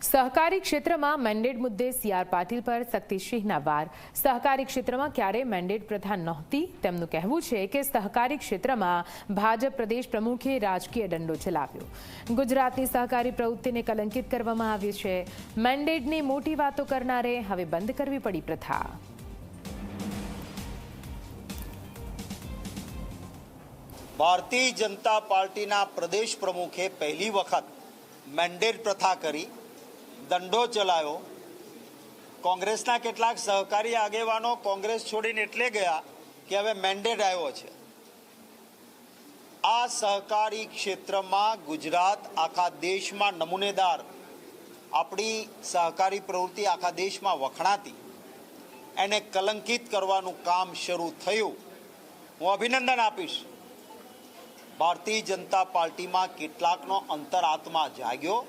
સહકારી ક્ષેત્રમાં મેન્ડેટ મુદ્દે સીઆર પાટીલ પર શક્તિસિંહના વાર. સહકારી ક્ષેત્રમાં ક્યારેય મેન્ડેટ પ્રથા નહોતી. તેમનું કહેવું છે કે સહકારી ક્ષેત્રમાં ભાજપ પ્રદેશ પ્રમુખે રાજકીય દંડો ચલાવ્યો. ગુજરાતની સહકારી પ્રવૃત્તિને કલંકિત કરવામાં આવી છે. મેન્ડેટની મોટી વાતો કરનારે હવે બંધ કરવી પડી પ્રથા. ભારતીય જનતા પાર્ટીના પ્રદેશ પ્રમુખે પહેલી વખત મેન્ડેટ પ્રથા કરી. દંડો ચલાવ્યો કોંગ્રેસના કેટલાક સહકારી આગેવાનો કોંગ્રેસ છોડીને એટલે ગયા કે હવે મેન્ડેટ આવ્યો છે. આ સહકારી ક્ષેત્રમાં ગુજરાત આખા દેશમાં નમૂનેદાર, આપણી સહકારી પ્રવૃત્તિ આખા દેશમાં વખણાતી, એને કલંકિત કરવાનું કામ શરૂ થયું. હું અભિનંદન આપીશ. ભારતીય જનતા પાર્ટીમાં કેટલાકનો અંતરાત્મા જાગ્યો.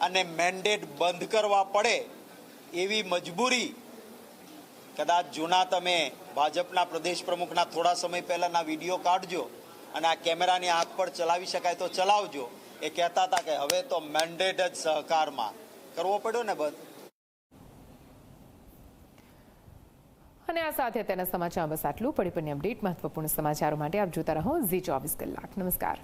અને મેન્ડેટ બંધ કરવા પડે એવી મજબૂરી કદાચ જૂના તમે ભાજપના પ્રદેશ પ્રમુખના થોડા સમય પહેલાંના વીડિયો કાઢજો અને આ કેમેરાની આંખ પર ચલાવી શકાય તો ચલાવજો. એ કહેતા હતા કે હવે તો મેન્ડેટ જ સહકારમાં. કરવો પડ્યો ને બંધ અને આ સાથે તેના સમાચાર બસ આટલું. પડી પણ અપડેટ, મહત્વપૂર્ણ સમાચારો માટે આપ જોતા રહો ઝી ચોવીસ કલાક. નમસ્કાર.